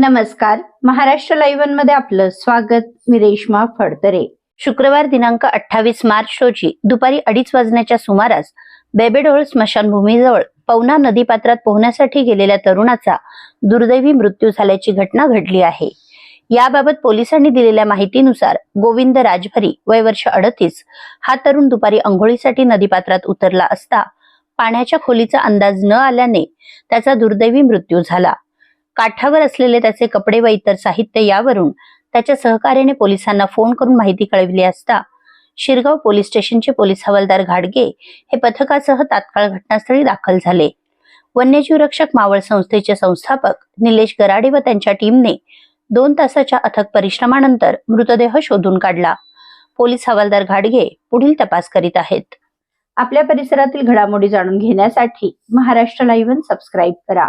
नमस्कार. महाराष्ट्र लाईव्हमध्ये आपलं स्वागत. मी रेश्मा फडतरे. शुक्रवार दिनांक अठ्ठावीस मार्च रोजी दुपारी अडीच वाजण्याच्या सुमारास बेबेडोळ स्मशानभूमीजवळ पवना नदीपात्रात पोहण्यासाठी गेलेल्या तरुणाचा दुर्दैवी मृत्यू झाल्याची घटना घडली आहे. याबाबत पोलिसांनी दिलेल्या माहितीनुसार गोविंद राजभरी वय वर्ष अडतीस हा तरुण दुपारी अंघोळीसाठी नदीपात्रात उतरला असता पाण्याच्या खोलीचा अंदाज न आल्याने त्याचा दुर्दैवी मृत्यू झाला. काठावर असलेले त्याचे कपडे व इतर साहित्य यावरून त्याच्या सहकार्याने पोलिसांना फोन करून माहिती कळविली असता शिरगाव पोलीस स्टेशनचे पोलीस हवालदार घाडगे हे पथकासह तात्काळ घटनास्थळी दाखल झाले. वन्यजीव रक्षक मावळ संस्थेचे संस्थापक निलेश गराडे व त्यांच्या टीमने दोन तासाच्या अथक परिश्रमानंतर मृतदेह शोधून काढला. पोलीस हवालदार घाडगे पुढील तपास करीत आहेत. आपल्या परिसरातील घडामोडी जाणून घेण्यासाठी महाराष्ट्र लाईव्ह सबस्क्राईब करा.